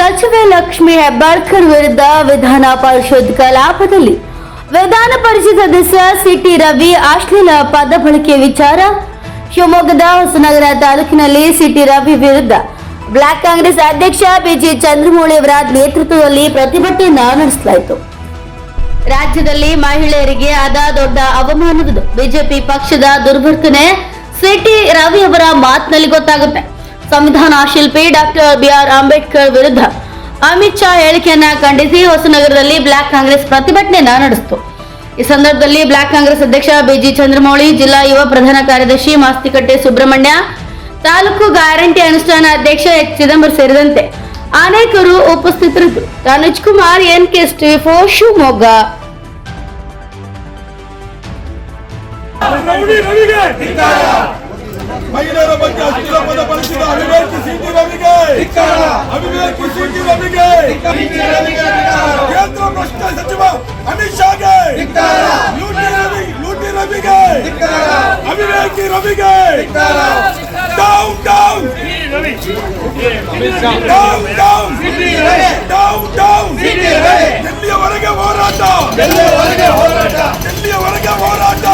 ಸಚಿವೆ ಲಕ್ಷ್ಮಿ ಹೆಬ್ಬಾಳ್ಕರ್ ವಿರುದ್ಧ ವಿಧಾನ ಪರಿಷತ್ ಕಲಾಪದಲ್ಲಿ ವಿಧಾನ ಪರಿಷತ್ ಸದಸ್ಯ ಸಿಟಿ ರವಿ ಅಶ್ಲೀಲ ಪದ ಬಳಕೆ ವಿಚಾರ. ಶಿವಮೊಗ್ಗದ ಹೊಸನಗರ ತಾಲೂಕಿನಲ್ಲಿ ಸಿಟಿ ರವಿ ವಿರುದ್ಧ ಬ್ಲಾಕ್ ಕಾಂಗ್ರೆಸ್ ಅಧ್ಯಕ್ಷ ಬಿಜಿ ಚಂದ್ರಮೌಳಿ ಅವರ ನೇತೃತ್ವದಲ್ಲಿ ಪ್ರತಿಭಟನೆ ನಡೆಸಲಾಯಿತು. ರಾಜ್ಯದಲ್ಲಿ ಮಹಿಳೆಯರಿಗೆ ಆದ ದೊಡ್ಡ ಅವಮಾನವಿದು ಬಿಜೆಪಿ ಪಕ್ಷದ ದುರ್ವರ್ತನೆ ಸಿಟಿ ರವಿ ಅವರ ಮಾತಿನಲ್ಲಿ ಗೊತ್ತಾಗುತ್ತೆ. ಸಂವಿಧಾನ ಶಿಲ್ಪಿ ಡಾಕ್ಟರ್ ಬಿ ಆರ್ ಅಂಬೇಡ್ಕರ್ ವಿರುದ್ಧ ಅಮಿತ್ ಶಾ ಹೇಳಿಕೆಯನ್ನ ಖಂಡಿಸಿ ಹೊಸನಗರದಲ್ಲಿ ಬ್ಲಾಕ್ ಕಾಂಗ್ರೆಸ್ ಪ್ರತಿಭಟನೆ ನಡೆಸಿತು. ಈ ಸಂದರ್ಭದಲ್ಲಿ ಬ್ಲಾಕ್ ಕಾಂಗ್ರೆಸ್ ಅಧ್ಯಕ್ಷ ಬಿಜಿ ಚಂದ್ರಮೌಳಿ, ಜಿಲ್ಲಾ ಯುವ ಪ್ರಧಾನ ಕಾರ್ಯದರ್ಶಿ ಮಾಸ್ತಿಕಟ್ಟೆ ಸುಬ್ರಹ್ಮಣ್ಯ, ತಾಲೂಕು ಗ್ಯಾರಂಟಿ ಅನುಷ್ಠಾನ ಅಧ್ಯಕ್ಷ ಎಚ್ ಚಿದಂಬರ್ ಸೇರಿದಂತೆ ಅನೇಕರು ಉಪಸ್ಥಿತರಿದ್ದರು. Tanuj Kumar N K for Shivamogga ಮಹಿಳೆಯರ ಬಗ್ಗೆ ಅಸ್ಥಿರ ಪದ ಬಳಸಿದ ಅವಿವೇಕಿ ಸಿಟಿ ರವಿಗೆ. ಅವಿವೇಕಿ ಸಿಟಿ ರವಿಗೆ. ಕೇಂದ್ರ ಭ್ರಷ್ಟ ಸಚಿವ ಅಮಿತ್ ಶಾಗೆ. ಲೂಟಿ ರವಿ ಲೂಟಿ ರವಿಗೆ. ಅವಿವೇಕಿ ರವಿಗೆ. Down down down down down down ಎಲ್ಲಿಯವರೆಗೆ ಹೋರಾಟ ಎಲ್ಲಿಯವರೆಗೆ ಹೋರಾಟ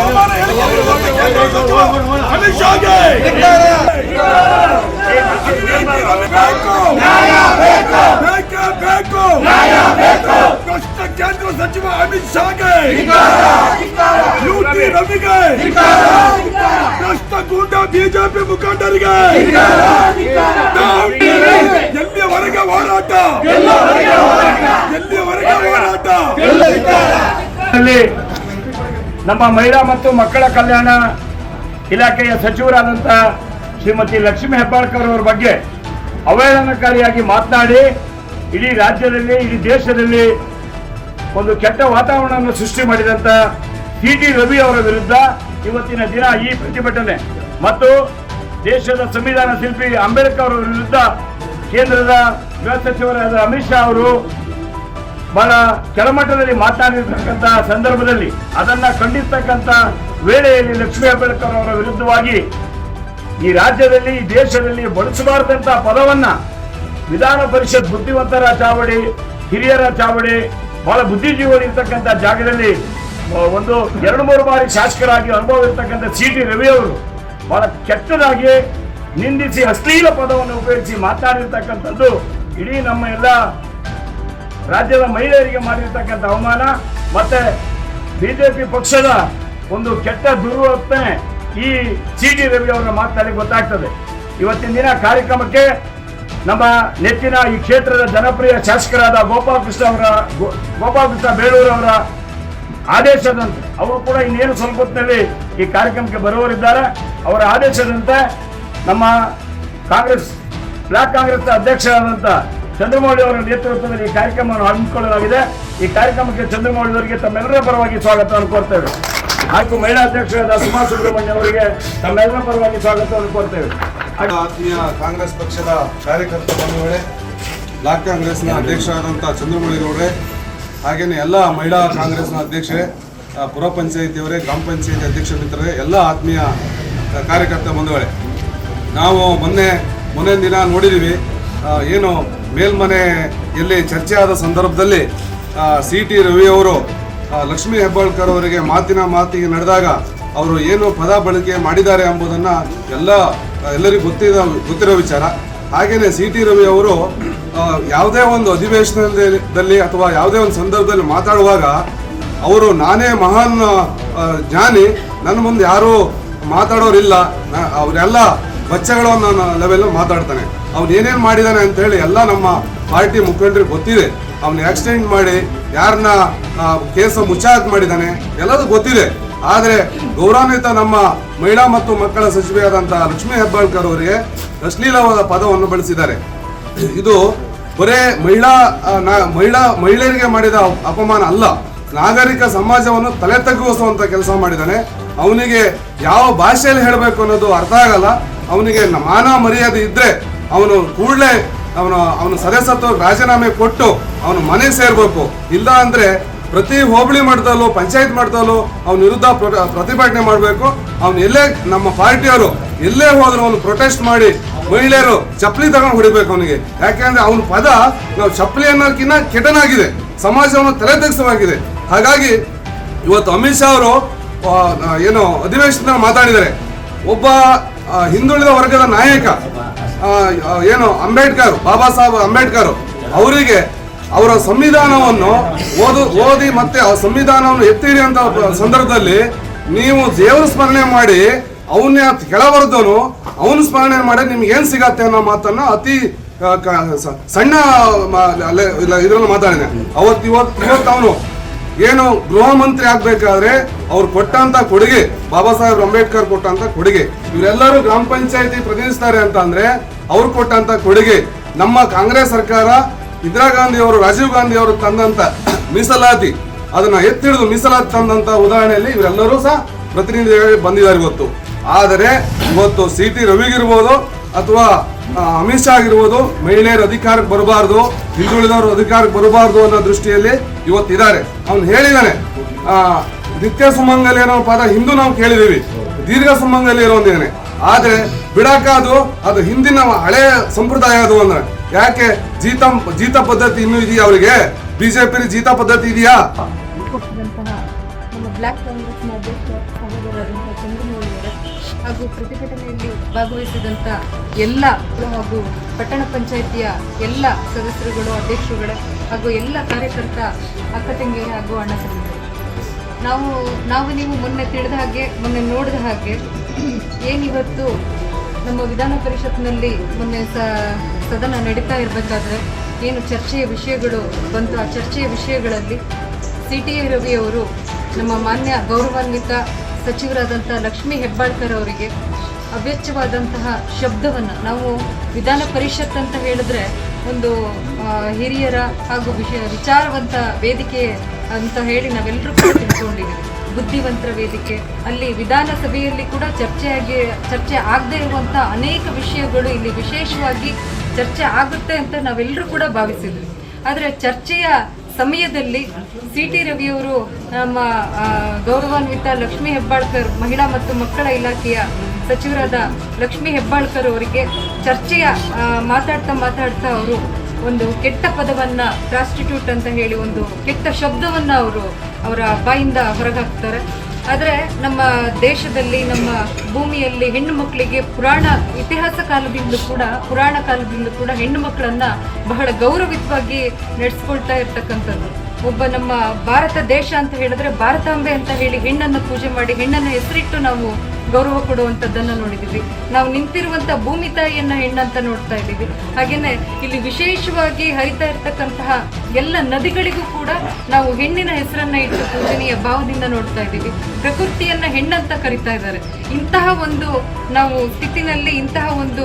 ಅವಮಾನ ಹೇಳಿಕೆ ನೀಡುವಂತ ಕೇಂದ್ರ ಸಚಿವ ಅಮಿತ್ ಶಾಗೆ ಅವಿವೇಕಿ ರವಿ ಬೇಕು ಬೇಕೇ ಬೇಕು ಭ್ರಷ್ಟ ಸಚಿವ ಅಮಿತ್ ಶಾಗೆ ರವಿಗೆ ಗೂಂಡ ಬಿಜೆಪಿ ಮುಖಂಡರಿಗೆ ಎಲ್ಲಿಯವರೆಗೆ ಹೋರಾಟ ಎಲ್ಲಿಯವರೆಗೆ ಹೋರಾಟ ನಮ್ಮ ಮಹಿಳಾ ಮತ್ತು ಮಕ್ಕಳ ಕಲ್ಯಾಣ ಇಲಾಖೆಯ ಸಚಿವರಾದಂಥ ಶ್ರೀಮತಿ ಲಕ್ಷ್ಮೀ ಹೆಬ್ಬಾಳ್ಕರ್ ಅವರ ಬಗ್ಗೆ ಅವಹೇಳನಕಾರಿಯಾಗಿ ಮಾತನಾಡಿ, ಇಡೀ ರಾಜ್ಯದಲ್ಲಿ, ಇಡೀ ದೇಶದಲ್ಲಿ ಒಂದು ಕೆಟ್ಟ ವಾತಾವರಣವನ್ನು ಸೃಷ್ಟಿ ಮಾಡಿದಂಥ ಸಿ ಟಿ ರವಿ ಅವರ ವಿರುದ್ಧ ಇವತ್ತಿನ ದಿನ ಈ ಪ್ರತಿಭಟನೆ. ಮತ್ತು ದೇಶದ ಸಂವಿಧಾನ ಶಿಲ್ಪಿ ಅಂಬೇಡ್ಕರ್ ಅವರ ವಿರುದ್ಧ ಕೇಂದ್ರದ ಗೃಹ ಸಚಿವರಾದ ಅಮಿತ್ ಶಾ ಅವರು ಬಹಳ ಕೆಳಮಟ್ಟದಲ್ಲಿ ಮಾತನಾಡಿರ್ತಕ್ಕಂಥ ಸಂದರ್ಭದಲ್ಲಿ ಅದನ್ನ ಖಂಡಿಸ್ತಕ್ಕಂಥ ವೇಳೆಯಲ್ಲಿ ಲಕ್ಷ್ಮೀ ಅಂಬೇಡ್ಕರ್ ಅವರ ವಿರುದ್ಧವಾಗಿ ಈ ರಾಜ್ಯದಲ್ಲಿ, ಈ ದೇಶದಲ್ಲಿ ಬಳಸಬಾರದಂತ ಪದವನ್ನ ವಿಧಾನ ಪರಿಷತ್ ಬುದ್ಧಿವಂತರ ಚಾವಡಿ, ಹಿರಿಯರ ಚಾವಡಿ, ಬಹಳ ಬುದ್ಧಿಜೀವಿಗಳು ಇರ್ತಕ್ಕಂಥ ಜಾಗದಲ್ಲಿ ಒಂದು ಎರಡು ಮೂರು ಬಾರಿ ಶಾಸಕರಾಗಿ ಅನುಭವ ಇರ್ತಕ್ಕಂಥ ಸಿ ಟಿ ರವಿ ಅವರು ಬಹಳ ಕೆಟ್ಟದಾಗಿ ನಿಂದಿಸಿ ಅಶ್ಲೀಲ ಪದವನ್ನು ಉಪಯೋಗಿಸಿ ಮಾತಾಡಿರ್ತಕ್ಕಂಥದ್ದು ಇಡೀ ನಮ್ಮ ಎಲ್ಲ ರಾಜ್ಯದ ಮಹಿಳೆಯರಿಗೆ ಮಾಡಿರ್ತಕ್ಕಂಥ ಅವಮಾನ. ಮತ್ತೆ ಬಿಜೆಪಿ ಪಕ್ಷದ ಒಂದು ಕೆಟ್ಟ ದುರ್ವರ್ತನೆ ಈ ಸಿ ಡಿ ರವಿ ಅವರ ಮಾತನಾಡಿ ಗೊತ್ತಾಗ್ತದೆ. ಇವತ್ತಿನ ದಿನ ಕಾರ್ಯಕ್ರಮಕ್ಕೆ ನಮ್ಮ ನೆಚ್ಚಿನ ಈ ಕ್ಷೇತ್ರದ ಜನಪ್ರಿಯ ಶಾಸಕರಾದ ಗೋಪಾಲಕೃಷ್ಣ ಅವರ ಗೋಪಾಲಕೃಷ್ಣ ಅವರ ಆದೇಶದಂತೆ, ಅವರು ಕೂಡ ಇನ್ನೇನು ಸ್ವಲ್ಪ ಹೊತ್ತಿನಲ್ಲಿ ಈ ಕಾರ್ಯಕ್ರಮಕ್ಕೆ ಬರುವವರಿದ್ದಾರೆ. ಅವರ ಆದೇಶದಂತೆ ನಮ್ಮ ಕಾಂಗ್ರೆಸ್, ಬ್ಲಾಕ್ ಕಾಂಗ್ರೆಸ್ ಅಧ್ಯಕ್ಷರಾದಂಥ ಚಂದ್ರಮೌಳಿ ಅವರ ನೇತೃತ್ವದಲ್ಲಿ ಈ ಕಾರ್ಯಕ್ರಮವನ್ನು ಹಮ್ಮಿಕೊಳ್ಳಲಾಗಿದೆ. ಈ ಕಾರ್ಯಕ್ರಮಕ್ಕೆ ಚಂದ್ರಮೌಳಿ ಅವರಿಗೆ ತಮ್ಮೆಲ್ಲರ ಪರವಾಗಿ ಸ್ವಾಗತವನ್ನು ಕೋರ್ತೇವೆ. ಹಾಗೂ ಮಹಿಳಾ ಅಧ್ಯಕ್ಷರಾದ ಸುಮಾ ಸುಬ್ರಹ್ಮಣ್ಯ ಅವರಿಗೆ ತಮ್ಮೆಲ್ಲರ ಪರವಾಗಿ ಸ್ವಾಗತವನ್ನು ಕೋರ್ತೇವೆ. ಆತ್ಮೀಯ ಕಾಂಗ್ರೆಸ್ ಪಕ್ಷದ ಕಾರ್ಯಕರ್ತ ಬಂಧುಗಳೇ, ಬ್ಲಾಕ್ ಕಾಂಗ್ರೆಸ್ನ ಅಧ್ಯಕ್ಷರಾದಂಥ ಚಂದ್ರಮೌಳಿಗೌಡ್ರೆ ಹಾಗೆಯೇ ಎಲ್ಲ ಮಹಿಳಾ ಕಾಂಗ್ರೆಸ್ನ ಅಧ್ಯಕ್ಷರೇ ಪುರ ಪಂಚಾಯಿತಿಯವರೇ, ಗ್ರಾಮ ಪಂಚಾಯಿತಿ ಅಧ್ಯಕ್ಷ ಮಿತ್ರರೇ, ಎಲ್ಲ ಆತ್ಮೀಯ ಕಾರ್ಯಕರ್ತ ಬಂಧುಗಳೇ. ನಾವು ಮೊನ್ನೆ ಮೊನ್ನೆ ದಿನ ನೋಡಿದ್ದೀವಿ ಏನು ಮೇಲ್ಮನೆಯಲ್ಲಿ ಚರ್ಚೆ ಆದ ಸಂದರ್ಭದಲ್ಲಿ ಸಿ ಟಿ ರವಿಯವರು ಲಕ್ಷ್ಮೀ ಹೆಬ್ಬಾಳ್ಕರ್ ಅವರಿಗೆ ಮಾತಿನ ಮಾತಿಗೆ ನಡೆದಾಗ ಅವರು ಏನು ಪದ ಬಳಕೆ ಮಾಡಿದ್ದಾರೆ ಎಂಬುದನ್ನು ಎಲ್ಲ, ಎಲ್ಲರಿಗೂ ಗೊತ್ತಿದ, ಗೊತ್ತಿರೋ ವಿಚಾರ. ಹಾಗೆಯೇ ಸಿ ಟಿ ರವಿ ಅವರು ಯಾವುದೇ ಒಂದು ಅಧಿವೇಶನದಲ್ಲಿ ಅಥವಾ ಯಾವುದೇ ಒಂದು ಸಂದರ್ಭದಲ್ಲಿ ಮಾತಾಡುವಾಗ ಅವರು, ನಾನೇ ಮಹಾನ್ ಜ್ಞಾನಿ, ನನ್ನ ಮುಂದೆ ಯಾರೂ ಮಾತಾಡೋರಿಲ್ಲ. ಅವರೆಲ್ಲ ಬಚ್ಚಗಳು ಅನ್ನೋ ಲೆವೆಲ್ ಮಾತಾಡ್ತಾನೆ. ಅವನು ಏನೇನು ಮಾಡಿದಾನೆ ಅಂತ ಹೇಳಿ ಎಲ್ಲ ನಮ್ಮ ಪಾರ್ಟಿ ಮುಖಂಡರಿಗೆ ಗೊತ್ತಿದೆ. ಅವ್ನು ಆಕ್ಸಿಡೆಂಟ್ ಮಾಡಿ ಯಾರನ್ನ ಕೇಸ ಮುಚ್ಚಾಯತ್ ಮಾಡಿದ್ದಾನೆ, ಎಲ್ಲದೂ ಗೊತ್ತಿದೆ. ಆದರೆ ಗೌರವಾನ್ವಿತ ನಮ್ಮ ಮಹಿಳಾ ಮತ್ತು ಮಕ್ಕಳ ಸಚಿವೆಯಾದಂಥ ಲಕ್ಷ್ಮೀ ಹೆಬ್ಬಾಳ್ಕರ್ ಅವರಿಗೆ ಅಶ್ಲೀಲವಾದ ಪದವನ್ನು ಬಳಸಿದ್ದಾರೆ. ಇದು ಬರೇ ಮಹಿಳಾ ಮಹಿಳಾ, ಮಹಿಳೆಯರಿಗೆ ಮಾಡಿದ ಅಪಮಾನ ಅಲ್ಲ. ನಾಗರಿಕ ಸಮಾಜವನ್ನು ತಲೆ ತಗ್ಗಿಸುವಂತ ಕೆಲಸ ಮಾಡಿದ್ದಾನೆ. ಅವನಿಗೆ ಯಾವ ಭಾಷೆಯಲ್ಲಿ ಹೇಳಬೇಕು ಅನ್ನೋದು ಅರ್ಥ ಆಗಲ್ಲ. ಅವನಿಗೆ ಮಾನ ಮರ್ಯಾದೆ ಇದ್ರೆ ಅವನು ಕೂಡಲೇ ಅವನು ಅವನು ಸದಸ್ಯತ್ವ ರಾಜೀನಾಮೆ ಕೊಟ್ಟು ಅವನು ಮನೆ ಸೇರ್ಬೇಕು. ಇಲ್ಲ ಅಂದ್ರೆ ಪ್ರತಿ ಹೋಬಳಿ ಮಟ್ಟದಲ್ಲೂ, ಪಂಚಾಯತ್ ಮಟ್ಟದಲ್ಲೂ ಅವನ ವಿರುದ್ಧ ಪ್ರ- ಪ್ರತಿಭಟನೆ ಮಾಡಬೇಕು. ಅವನು ಎಲ್ಲೇ, ನಮ್ಮ ಪಾರ್ಟಿಯವರು ಎಲ್ಲೇ ಹೋದ್ರು ಅವನು ಪ್ರೊಟೆಸ್ಟ್ ಮಾಡಿ ಮಹಿಳೆಯರು ಚಪ್ಪಲಿ ತಗೊಂಡು ಹೊಡಿಬೇಕು ಅವನಿಗೆ. ಯಾಕೆಂದ್ರೆ ಅವನ ಪದ ನಾವು ಚಪ್ಪಲಿ ಅನ್ನೋಕ್ಕಿಂತ ಕೆಟನಾಗಿದೆ ಸಮಾಜವನ್ನು ತಲೆ ತೆಗೆಸವಾಗಿದೆ ಹಾಗಾಗಿ ಇವತ್ತು ಅಮಿತ್ ಶಾ ಅವರು ಏನು ಅಧಿವೇಶನ ಮಾತಾಡಿದ್ದಾರೆ. ಒಬ್ಬ ಹಿಂದುಳಿದ ವರ್ಗದ ನಾಯಕ ಏನು, ಅಂಬೇಡ್ಕರ್, ಬಾಬಾ ಸಾಹೇಬ್ ಅಂಬೇಡ್ಕರ್, ಅವರಿಗೆ ಅವರ ಸಂವಿಧಾನವನ್ನು ಓದು, ಓದಿ ಮತ್ತೆ ಆ ಸಂವಿಧಾನವನ್ನು ಎತ್ತಿರಿ ಅಂತ ಸಂದರ್ಭದಲ್ಲಿ ನೀವು ದೇವರ ಸ್ಮರಣೆ ಮಾಡಿ ಅವನ್ನೇ ಕೆಳವರ್ದನು ಅವನ ಸ್ಮರಣೆ ಮಾಡಿ ನಿಮ್ಗೆ ಏನು ಸಿಗತ್ತೆ ಅನ್ನೋ ಮಾತನ್ನ ಅತಿ ಸಣ್ಣ ಇದರಲ್ಲಿ ಮಾತಾಡಿದೆ. ಅವತ್ತು ಇವತ್ತು ಇವತ್ತು ಅವನು ಏನು ಗೃಹ ಮಂತ್ರಿ ಆಗ್ಬೇಕಾದ್ರೆ ಅವ್ರು ಕೊಟ್ಟಂತ ಕೊಡುಗೆ, ಬಾಬಾ ಸಾಹೇಬ್ ಅಂಬೇಡ್ಕರ್ ಕೊಟ್ಟಂತ ಕೊಡುಗೆ. ಇವರೆಲ್ಲರೂ ಗ್ರಾಮ ಪಂಚಾಯತಿ ಪ್ರತಿನಿಧಿಸ್ತಾರೆ ಅಂತ ಅಂದ್ರೆ ಅವ್ರು ಕೊಟ್ಟಂತ ಕೊಡುಗೆ. ನಮ್ಮ ಕಾಂಗ್ರೆಸ್ ಸರ್ಕಾರ ಇಂದಿರಾ ಗಾಂಧಿ ಅವರು, ರಾಜೀವ್ ಗಾಂಧಿ ಅವರು ತಂದಂತ ಮೀಸಲಾತಿ, ಅದನ್ನ ಎತ್ತಿಡಿದು ಮೀಸಲಾತಿ ತಂದಂತ ಉದಾಹರಣೆಯಲ್ಲಿ ಇವರೆಲ್ಲರೂ ಸಹ ಪ್ರತಿನಿಧಿಗಳು ಬಂದಿದ್ದಾರೆ ಇವತ್ತು ಆದರೆ ಇವತ್ತು ಸಿ ಟಿ ರವಿಗಿರ್ಬೋದು ಅಥವಾ ಅಮಿತ್ ಶಾ ಆಗಿರ್ಬೋದು ಮಹಿಳೆಯರು ಅಧಿಕಾರಕ್ಕೆ ಬರಬಾರ್ದು, ಹಿಂದುಳಿದವರು ಅಧಿಕಾರಕ್ಕೆ ಬರಬಾರ್ದು ಅನ್ನೋ ದೃಷ್ಟಿಯಲ್ಲಿ ಇವತ್ತಿದ್ದಾರೆ. ಅವನು ಹೇಳಿದಾನೆ ನಿತ್ಯ ಸುಮಂಗಲಿ ಅನ್ನೋ ಪದ ಹಿಂದೂ ನಾವು ಕೇಳಿದೀವಿ ದೀರ್ಘ ಸುಮಂಗಲಿ ಇರೋದೇನೆ ಆದ್ರೆ ಬಿಡಾಕ ಅದು ಅದು ಹಿಂದಿನ ಹಳೆ ಸಂಪ್ರದಾಯ ಅದು ಅಂದ್ರೆ. ಯಾಕೆ? ಜೀತ ಜೀತ ಪದ್ಧತಿ ಇನ್ನೂ ಇದೆಯಾ ಅವರಿಗೆ? ಬಿಜೆಪಿ ಜೀತ ಪದ್ಧತಿ ಇದೆಯಾ? ಹಾಗೂ ಪ್ರತಿಭಟನೆಯಲ್ಲಿ ಭಾಗವಹಿಸಿದಂತ ಎಲ್ಲ ಹಾಗೂ ಪಟ್ಟಣ ಪಂಚಾಯಿತಿಯ ಎಲ್ಲ ಸದಸ್ಯರುಗಳು, ಅಧ್ಯಕ್ಷರುಗಳು ಹಾಗೂ ಎಲ್ಲ ಕಾರ್ಯಕರ್ತ ಅಕ್ಕ ತಂಗಿಯರು ಹಾಗೂ ಅಣ್ಣ ತಂಗಿಯರು ನಾವು ನಾವು ನೀವು ಮೊನ್ನೆ ತಿಳಿದ ಹಾಗೆ, ಮೊನ್ನೆ ನೋಡಿದ ಹಾಗೆ, ಏನಿವತ್ತು ನಮ್ಮ ವಿಧಾನ ಪರಿಷತ್ನಲ್ಲಿ ಮೊನ್ನೆ ಸದನ ನಡೀತಾ ಇರಬೇಕಾದ್ರೆ ಏನು ಚರ್ಚೆಯ ವಿಷಯಗಳು ಬಂತು. ಆ ಚರ್ಚೆಯ ವಿಷಯಗಳಲ್ಲಿ ಸಿ ಟಿ ಎ ರವಿಯವರು ನಮ್ಮ ಮಾನ್ಯ ಗೌರವಾನ್ವಿತ ಸಚಿವರಾದಂಥ ಲಕ್ಷ್ಮೀ ಹೆಬ್ಬಾಳ್ಕರ್ ಅವರಿಗೆ ಅವ್ಯಚ್ಛವಾದಂತಹ ಶಬ್ದವನ್ನು ನಾವು ವಿಧಾನ ಪರಿಷತ್ ಅಂತ ಹೇಳಿದ್ರೆ ಒಂದು ಹಿರಿಯರ ಹಾಗೂ ವಿಷಯ ವಿಚಾರವಂತ ವೇದಿಕೆ ಅಂತ ಹೇಳಿ ನಾವೆಲ್ಲರೂ ಕೂಡ ತಿಳ್ಕೊಂಡಿದ್ದೀವಿ. ಬುದ್ಧಿವಂತರ ವೇದಿಕೆ, ಅಲ್ಲಿ ವಿಧಾನಸಭೆಯಲ್ಲಿ ಕೂಡ ಚರ್ಚೆಯಾಗಿ, ಚರ್ಚೆ ಆಗದೆ ಇರುವಂಥ ಅನೇಕ ವಿಷಯಗಳು ಇಲ್ಲಿ ವಿಶೇಷವಾಗಿ ಚರ್ಚೆ ಆಗುತ್ತೆ ಅಂತ ನಾವೆಲ್ಲರೂ ಕೂಡ ಭಾವಿಸಿದ್ವಿ. ಆದರೆ ಚರ್ಚೆಯ ಸಮಯದಲ್ಲಿ ಸಿ ಟಿ ರವಿಯವರು ನಮ್ಮ ಗೌರವಾನ್ವಿತ ಲಕ್ಷ್ಮೀ ಹೆಬ್ಬಾಳ್ಕರ್, ಮಹಿಳಾ ಮತ್ತು ಮಕ್ಕಳ ಇಲಾಖೆಯ ಸಚಿವರಾದ ಲಕ್ಷ್ಮೀ ಹೆಬ್ಬಾಳ್ಕರ್ ಅವರಿಗೆ ಚರ್ಚೆಯ ಮಾತಾಡ್ತಾ ಮಾತಾಡ್ತಾ ಅವರು ಒಂದು ಕೆಟ್ಟ ಪದವನ್ನ ಪ್ರಾಸ್ಟಿಟ್ಯೂಟ್ ಅಂತ ಹೇಳಿ ಒಂದು ಕೆಟ್ಟ ಶಬ್ದವನ್ನ ಅವರು ಅವರ ಬಾಯಿಂದ ಹೊರಗಾಕ್ತಾರೆ. ಆದರೆ ನಮ್ಮ ದೇಶದಲ್ಲಿ, ನಮ್ಮ ಭೂಮಿಯಲ್ಲಿ ಹೆಣ್ಣು ಮಕ್ಕಳಿಗೆ ಪುರಾಣ, ಇತಿಹಾಸ ಕಾಲದಿಂದಲೂ ಕೂಡ, ಪುರಾಣ ಕಾಲದಿಂದಲೂ ಕೂಡ ಹೆಣ್ಣು ಮಕ್ಕಳನ್ನ ಬಹಳ ಗೌರವಿತವಾಗಿ ನಡೆಸ್ಕೊಳ್ತಾ ಇರ್ತಕ್ಕಂಥದ್ದು. ಒಬ್ಬ ನಮ್ಮ ಭಾರತ ದೇಶ ಅಂತ ಹೇಳಿದ್ರೆ ಭಾರತಾಂಬೆ ಅಂತ ಹೇಳಿ ಹೆಣ್ಣನ್ನು ಪೂಜೆ ಮಾಡಿ, ಹೆಣ್ಣನ್ನು ಹೆಸರಿಟ್ಟು ನಾವು ಗೌರವ ಕೊಡುವಂಥದ್ದನ್ನು ನೋಡಿದ್ದೀವಿ ನಾವು ನಿಂತಿರುವಂಥ ಭೂಮಿ ತಾಯಿಯನ್ನ ಹೆಣ್ಣಂತ ನೋಡ್ತಾ ಇದ್ದೀವಿ. ಹಾಗೇನೆ ಇಲ್ಲಿ ವಿಶೇಷವಾಗಿ ಹರಿತಾ ಇರ್ತಕ್ಕಂತಹ ಎಲ್ಲ ನದಿಗಳಿಗೂ ಕೂಡ ನಾವು ಹೆಣ್ಣಿನ ಹೆಸರನ್ನ ಇಟ್ಟು ಪೂಜನೀಯ ಭಾವದಿಂದ ನೋಡ್ತಾ ಇದ್ದೀವಿ. ಪ್ರಕೃತಿಯನ್ನ ಹೆಣ್ಣಂತ ಕರಿತಾ ಇದ್ದಾರೆ. ಇಂತಹ ಒಂದು ನಾವು ಸ್ಥಿತಿನಲ್ಲಿ, ಇಂತಹ ಒಂದು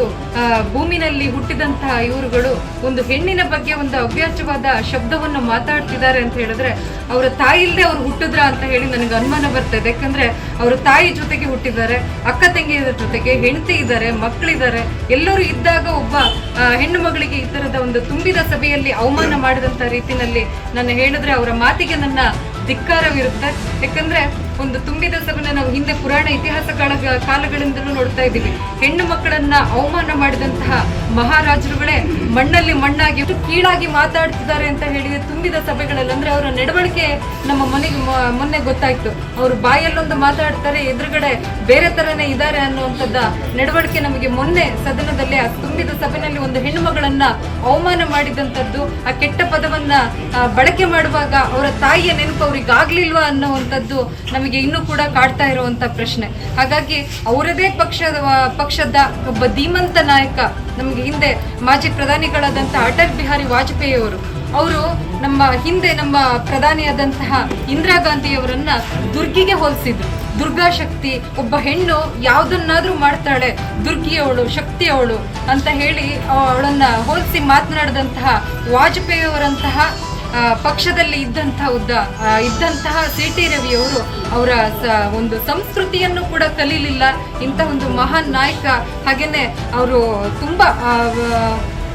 ಭೂಮಿನಲ್ಲಿ ಹುಟ್ಟಿದಂತಹ ಇವರುಗಳು ಒಂದು ಹೆಣ್ಣಿನ ಬಗ್ಗೆ ಒಂದು ಅವ್ಯಾಜವಾದ ಶಬ್ದವನ್ನು ಮಾತಾಡ್ತಿದ್ದಾರೆ ಅಂತ ಹೇಳಿದ್ರೆ, ಅವರ ತಾಯಿ ಇಲ್ಲದೆ ಅವ್ರು ಹುಟ್ಟಿದ್ರ ಅಂತ ಹೇಳಿ ನನಗೆ ಅನುಮಾನ ಬರ್ತದೆ ಯಾಕಂದ್ರೆ ಅವರ ತಾಯಿ ಜೊತೆಗೆ ಹುಟ್ಟಿದ್ದಾರೆ. ಅಕ್ಕ ತಂಗಿಯರ ಜೊತೆಗೆ ಹೆಂಡತಿ ಇದ್ದಾರೆ ಮಕ್ಕಳಿದ್ದಾರೆ ಎಲ್ಲರೂ ಇದ್ದಾಗ ಒಬ್ಬ ಹೆಣ್ಣು ಮಗಳಿಗೆ ಈ ತರದ ಒಂದು ತುಂಬಿದ ಸಭೆಯಲ್ಲಿ ಅವಮಾನ ಮಾಡಿದಂತ ರೀತಿನಲ್ಲಿ ನಾನು ಹೇಳಿದ್ರೆ ಅವರ ಮಾತಿಗೆ ನನ್ನ ಧಿಕ್ಕಾರವಿರುತ್ತೆ. ಯಾಕಂದ್ರೆ ಒಂದು ತುಂಬಿದ ಸಭೆನ ನಾವು ಹಿಂದೆ ಪುರಾಣ ಇತಿಹಾಸ ಕಾಲ ಕಾಲಗಳಿಂದಲೂ ನೋಡ್ತಾ ಇದ್ದೀವಿ. ಹೆಣ್ಣು ಮಕ್ಕಳನ್ನ ಅವಮಾನ ಮಾಡಿದಂತಹ ಮಹಾರಾಜರುಗಳೇ, ಮಣ್ಣಲ್ಲಿ ಮಣ್ಣಾಗಿ ಕೀಳಾಗಿ ಮಾತಾಡ್ತಿದ್ದಾರೆ ಅಂತ ಹೇಳಿದ್ರೆ ತುಂಬಿದ ಸಭೆಗಳಲ್ಲಿ ಅಂದ್ರೆ ಅವರ ನಡವಳಿಕೆ ನಮ್ಮ ಮನೆಗೆ ಮೊನ್ನೆ ಗೊತ್ತಾಯ್ತು. ಅವರು ಬಾಯಲ್ಲೊಂದು ಮಾತಾಡ್ತಾರೆ, ಎದುರುಗಡೆ ಬೇರೆ ತರನೇ ಇದ್ದಾರೆ ಅನ್ನುವಂಥದ್ದ ನಡವಳಿಕೆ ನಮಗೆ ಮೊನ್ನೆ ಸದನದಲ್ಲಿ ಆ ತುಂಬಿದ ಸಭೆಯಲ್ಲಿ ಒಂದು ಹೆಣ್ಣು ಮಗಳನ್ನ ಅವಮಾನ ಮಾಡಿದಂಥದ್ದು, ಆ ಕೆಟ್ಟ ಪದವನ್ನ ಬಳಕೆ ಮಾಡುವಾಗ ಅವರ ತಾಯಿಯ ನೆನಪು ಅವ್ರಿಗೆ ಆಗ್ಲಿಲ್ವಾ ಅನ್ನುವಂಥದ್ದು ನಮಗೆ ಇನ್ನೂ ಕೂಡ ಕಾಡ್ತಾ ಇರುವಂತ ಪ್ರಶ್ನೆ. ಹಾಗಾಗಿ ಅವರದೇ ಪಕ್ಷದ ಪಕ್ಷದ ಒಬ್ಬ ಧೀಮಂತ ನಾಯಕ ನಮಗೆ ಹಿಂದೆ ಮಾಜಿ ಪ್ರಧಾನಿಗಳಾದಂಥ ಅಟಲ್ ಬಿಹಾರಿ ವಾಜಪೇಯಿ ಅವರು ಅವರು ನಮ್ಮ ಹಿಂದೆ ನಮ್ಮ ಪ್ರಧಾನಿಯಾದಂತಹ ಇಂದಿರಾ ಗಾಂಧಿಯವರನ್ನ ದುರ್ಗಿಗೆ ಹೋಲಿಸಿದ್ರು. ದುರ್ಗಾ ಶಕ್ತಿ ಒಬ್ಬ ಹೆಣ್ಣು ಯಾವುದನ್ನಾದ್ರೂ ಮಾಡ್ತಾಳೆ ದುರ್ಗಿಯವಳು ಶಕ್ತಿಯವಳು ಅಂತ ಹೇಳಿ ಅವಳನ್ನ ಹೋಲಿಸಿ ಮಾತನಾಡಿದಂತಹ ವಾಜಪೇಯಿ ಅವರಂತಹ ಪಕ್ಷದಲ್ಲಿ ಇದ್ದಂತಹ ಉದ್ದ ಇದ್ದಂತಹ ಸಿ ಟಿ ರವಿಯವರು ಅವರ ಒಂದು ಸಂಸ್ಕೃತಿಯನ್ನು ಕೂಡ ಕಲೀಲಿಲ್ಲ. ಇಂಥ ಒಂದು ಮಹಾನ್ ನಾಯಕ. ಹಾಗೇನೆ ಅವರು ತುಂಬಾ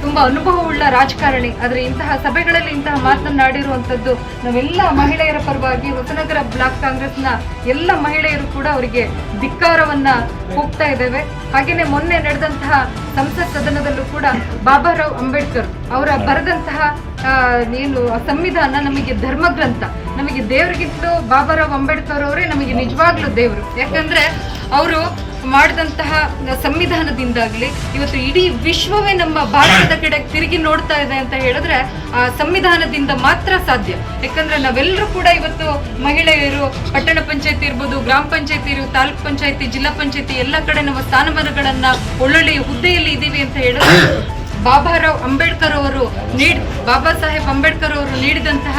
ತುಂಬಾ ಅನುಭವವುಳ್ಳ ರಾಜಕಾರಣಿ. ಆದರೆ ಇಂತಹ ಸಭೆಗಳಲ್ಲಿ ಇಂತಹ ಮಾತನಾಡಿರುವಂಥದ್ದು ನಾವೆಲ್ಲ ಮಹಿಳೆಯರ ಪರವಾಗಿ ಹೊಸನಗರ ಬ್ಲಾಕ್ ಕಾಂಗ್ರೆಸ್ನ ಎಲ್ಲ ಮಹಿಳೆಯರು ಕೂಡ ಅವರಿಗೆ ಧಿಕ್ಕಾರವನ್ನ ಹೋಗ್ತಾ ಇದ್ದೇವೆ. ಹಾಗೆಯೇ ಮೊನ್ನೆ ನಡೆದಂತಹ ಸಂಸತ್ ಸದನದಲ್ಲೂ ಕೂಡ ಬಾಬಾರಾವ್ ಅಂಬೇಡ್ಕರ್ ಅವರ ಬರೆದಂತಹ ಏನು, ಸಂವಿಧಾನ ನಮಗೆ ಧರ್ಮಗ್ರಂಥ. ನಮಗೆ ದೇವರಿಗಿಂತಲೂ ಬಾಬಾರಾವ್ ಅಂಬೇಡ್ಕರ್ ಅವರೇ ನಮಗೆ ನಿಜವಾಗ್ಲೂ ದೇವರು. ಯಾಕಂದ್ರೆ ಅವರು ಮಾಡಿದಂತಹ ಸಂವಿಧಾನದಿಂದಾಗಲಿ ಇವತ್ತು ಇಡೀ ವಿಶ್ವವೇ ನಮ್ಮ ಭಾರತದ ಕಡೆ ತಿರುಗಿ ನೋಡ್ತಾ ಇದೆ ಅಂತ ಹೇಳಿದ್ರೆ ಆ ಸಂವಿಧಾನದಿಂದ ಮಾತ್ರ ಸಾಧ್ಯ. ಯಾಕಂದ್ರೆ ನಾವೆಲ್ಲರೂ ಕೂಡ ಇವತ್ತು ಮಹಿಳೆಯರು, ಪಟ್ಟಣ ಪಂಚಾಯತಿ ಇರ್ಬೋದು, ಗ್ರಾಮ ಪಂಚಾಯತಿ ತಾಲೂಕ್ ಪಂಚಾಯತಿ, ಜಿಲ್ಲಾ ಪಂಚಾಯತಿ ಎಲ್ಲ ಕಡೆ ನಮ್ಮ ಸ್ಥಾನಮಾನಗಳನ್ನ ಒಳ್ಳೊಳ್ಳೆಯ ಹುದ್ದೆಯಲ್ಲಿ ಇದ್ದೀವಿ ಅಂತ ಹೇಳಿದ್ರೆ ಬಾಬಾರಾವ್ ಅಂಬೇಡ್ಕರ್ ಅವರು ನೀಡ್, ಬಾಬಾ ಸಾಹೇಬ್ ಅಂಬೇಡ್ಕರ್ ಅವರು ನೀಡಿದಂತಹ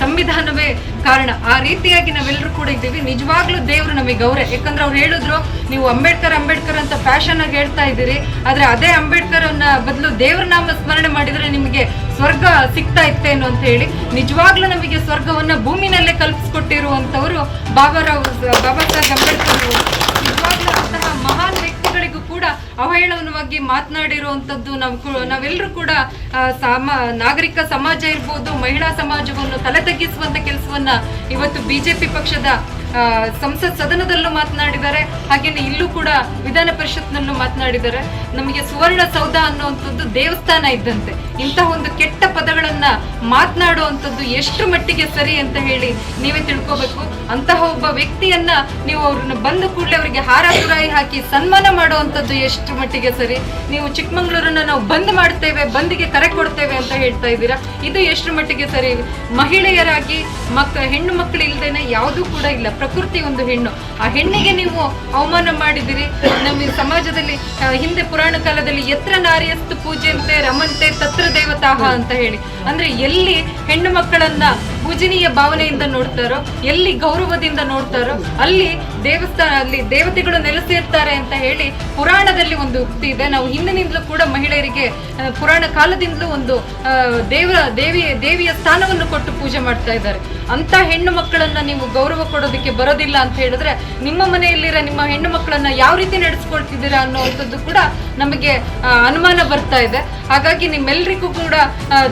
ಸಂವಿಧಾನವೇ ಕಾರಣ. ಆ ರೀತಿಯಾಗಿ ನಾವೆಲ್ಲರೂ ಕೂಡ ಇದ್ದೀವಿ. ನಿಜವಾಗ್ಲೂ ದೇವರು ನಮಗೆ ಗೌರವ. ಯಾಕಂದ್ರೆ ಅವ್ರು ಹೇಳಿದ್ರು, ನೀವು ಅಂಬೇಡ್ಕರ್ ಅಂಬೇಡ್ಕರ್ ಅಂತ ಫ್ಯಾಷನ್ ಆಗಿ ಹೇಳ್ತಾ ಇದ್ದೀರಿ. ಆದ್ರೆ ಅದೇ ಅಂಬೇಡ್ಕರ್ ಅನ್ನ ಬದಲು ದೇವ್ರ ನಾಮ ಸ್ಮರಣೆ ಮಾಡಿದ್ರೆ ನಿಮಗೆ ಸ್ವರ್ಗ ಸಿಗ್ತಾ ಇತ್ತೇನು ಅಂತ ಹೇಳಿ, ನಿಜವಾಗ್ಲೂ ನಮಗೆ ಸ್ವರ್ಗವನ್ನ ಭೂಮಿನಲ್ಲೇ ಕಲ್ಪಿಸ್ಕೊಟ್ಟಿರುವಂತವರು ಬಾಬಾರಾವ್, ಬಾಬಾ ಸಾಹೇಬ್ ಅಂಬೇಡ್ಕರ್ ನಿಜವಾಗ್ಲೂ ಕೂಡ ಅವಹೇಳನವಾಗಿ ಮಾತನಾಡಿರುವಂತದ್ದು ನಾವು ನಾವೆಲ್ಲರೂ ಕೂಡ ಸಾಮ, ನಾಗರಿಕ ಸಮಾಜ ಇರ್ಬೋದು, ಮಹಿಳಾ ಸಮಾಜವನ್ನು ತಲೆ ತಗ್ಗಿಸುವಂತ ಕೆಲಸವನ್ನ ಇವತ್ತು ಬಿಜೆಪಿ ಪಕ್ಷದ ಸಂಸತ್ ಸದನದಲ್ಲೂ ಮಾತನಾಡಿದ್ದಾರೆ. ಹಾಗೇನೆ ಇಲ್ಲೂ ಕೂಡ ವಿಧಾನ ಪರಿಷತ್ನಲ್ಲೂ ಮಾತನಾಡಿದ್ದಾರೆ. ನಮಗೆ ಸುವರ್ಣ ಸೌಧ ಅನ್ನುವಂಥದ್ದು ದೇವಸ್ಥಾನ ಇದ್ದಂತೆ. ಇಂತಹ ಒಂದು ಕೆಟ್ಟ ಪದಗಳನ್ನ ಮಾತನಾಡುವಂಥದ್ದು ಎಷ್ಟು ಮಟ್ಟಿಗೆ ಸರಿ ಅಂತ ಹೇಳಿ ನೀವೇ ತಿಳ್ಕೋಬೇಕು. ಅಂತಹ ಒಬ್ಬ ವ್ಯಕ್ತಿಯನ್ನ ನೀವು ಅವ್ರನ್ನ ಬಂದ ಕೂಡಲೇ ಅವರಿಗೆ ಹಾರ ತುರಾಯಿ ಹಾಕಿ ಸನ್ಮಾನ ಮಾಡುವಂಥದ್ದು ಎಷ್ಟು ಮಟ್ಟಿಗೆ ಸರಿ. ನೀವು ಚಿಕ್ಕಮಂಗ್ಳೂರನ್ನ ನಾವು ಬಂದ್ ಮಾಡ್ತೇವೆ, ಬಂದಿಗೆ ಕರೆ ಕೊಡ್ತೇವೆ ಅಂತ ಹೇಳ್ತಾ ಇದ್ದೀರಾ? ಇದು ಎಷ್ಟು ಮಟ್ಟಿಗೆ ಸರಿ? ಮಹಿಳೆಯರಾಗಿ ಮಕ್ಕ ಹೆಣ್ಣು ಮಕ್ಕಳು ಇಲ್ಲದೇನೆ ಯಾವುದೂ ಕೂಡ ಇಲ್ಲ. ಪ್ರಕೃತಿ ಒಂದು ಹೆಣ್ಣು. ಆ ಹೆಣ್ಣಿಗೆ ನೀವು ಅವಮಾನ ಮಾಡಿದಿರಿ ನಮ್ಮ ಸಮಾಜದಲ್ಲಿ ಹಿಂದೆ ಪುರಾಣ ಕಾಲದಲ್ಲಿ ಎತ್ರ ನಾರಿಯಸ್ತು ಪೂಜೆಯಂತೆ ರಮಂತೆ ತತ್ರ ದೇವತಾಹ ಅಂತ ಹೇಳಿ. ಅಂದ್ರೆ ಎಲ್ಲಿ ಹೆಣ್ಣು ಮಕ್ಕಳನ್ನ ಪೂಜನೀಯ ಭಾವನೆಯಿಂದ ನೋಡ್ತಾರೋ ಎಲ್ಲಿ ಗೌರವದಿಂದ ನೋಡ್ತಾರೋ ಅಲ್ಲಿ ದೇವಸ್ಥಾನ ಅಲ್ಲಿ ದೇವತೆಗಳು ನೆಲೆಸಿರ್ತಾರೆ ಅಂತ ಹೇಳಿ ಪುರಾಣದಲ್ಲಿ ಒಂದು ಉಕ್ತಿ ಇದೆ. ನಾವು ಹಿಂದಿನಿಂದಲೂ ಕೂಡ ಮಹಿಳೆಯರಿಗೆ ಪುರಾಣ ಕಾಲದಿಂದಲೂ ಒಂದು ದೇವ ದೇವರ ದೇವಿಯ ದೇವಿಯ ಸ್ಥಾನವನ್ನು ಕೊಟ್ಟು ಪೂಜೆ ಮಾಡ್ತಾ ಇದ್ದಾರೆ. ಅಂತ ಹೆಣ್ಣು ಮಕ್ಕಳನ್ನ ನೀವು ಗೌರವ ಕೊಡೋದಕ್ಕೆ ಬರೋದಿಲ್ಲ ಅಂತ ಹೇಳಿದ್ರೆ ನಿಮ್ಮ ಮನೆಯಲ್ಲಿರೋ ನಿಮ್ಮ ಹೆಣ್ಣು ಮಕ್ಕಳನ್ನ ಯಾವ ರೀತಿ ನಡೆಸ್ಕೊಳ್ತಿದ್ದೀರಾ ಅನ್ನೋವಂಥದ್ದು ಕೂಡ ನಮಗೆ ಅನುಮಾನ ಬರ್ತಾ ಇದೆ. ಹಾಗಾಗಿ ನಿಮ್ಮೆಲ್ಲರಿಗೂ ಕೂಡ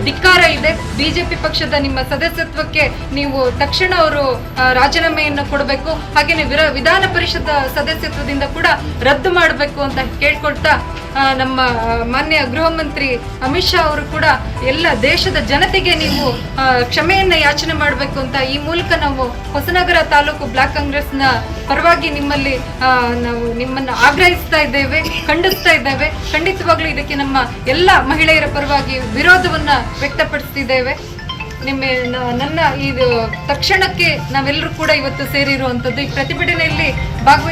ಧಿಕ್ಕಾರ ಇದೆ. ಬಿಜೆಪಿ ಪಕ್ಷದ ನಿಮ್ಮ ಸದಸ್ಯತ್ವಕ್ಕೆ ನೀವು ತಕ್ಷಣ ಅವರು ರಾಜೀನಾಮೆಯನ್ನು ಕೊಡಬೇಕು. ಹಾಗೇನೆ ವಿರ ವಿಧಾನ ಪರಿಷತ್ ಸದಸ್ಯತ್ವದಿಂದ ಕೂಡ ರದ್ದು ಮಾಡಬೇಕು ಅಂತ ಕೇಳ್ಕೊಳ್ತಾ ನಮ್ಮ ಮಾನ್ಯ ಗೃಹ ಮಂತ್ರಿ ಅಮಿತ್ ಶಾ ಅವರು ಕೂಡ ಎಲ್ಲ ದೇಶದ ಜನತೆಗೆ ನೀವು ಕ್ಷಮೆಯನ್ನ ಯಾಚನೆ ಮಾಡಬೇಕು ಅಂತ ಈ ಮೂಲಕ ನಾವು ಹೊಸನಗರ ತಾಲೂಕು ಬ್ಲಾಕ್ ಕಾಂಗ್ರೆಸ್ನ ಪರವಾಗಿ ನಿಮ್ಮಲ್ಲಿ ನಾವು ನಿಮ್ಮನ್ನು ಆಗ್ರಹಿಸ್ತಾ ಇದ್ದೇವೆ, ಖಂಡಿಸ್ತಾ ಇದ್ದೇವೆ. ಖಂಡಿತವಾಗ್ಲೂ ಇದಕ್ಕೆ ನಮ್ಮ ಎಲ್ಲ ಮಹಿಳೆಯರ ಪರವಾಗಿ ವಿರೋಧವನ್ನ ವ್ಯಕ್ತಪಡಿಸ್ತಿದ್ದೇವೆ. ನಿಮ್ಮ ನನ್ನ ಇದು ತಕ್ಷಣಕ್ಕೆ ನಾವೆಲ್ಲರೂ ಕೂಡ ಇವತ್ತು ಸೇರಿರುವಂಥದ್ದು ಈ ಪ್ರತಿಭಟನೆಯಲ್ಲಿ ಭಾಗವಹಿಸಿ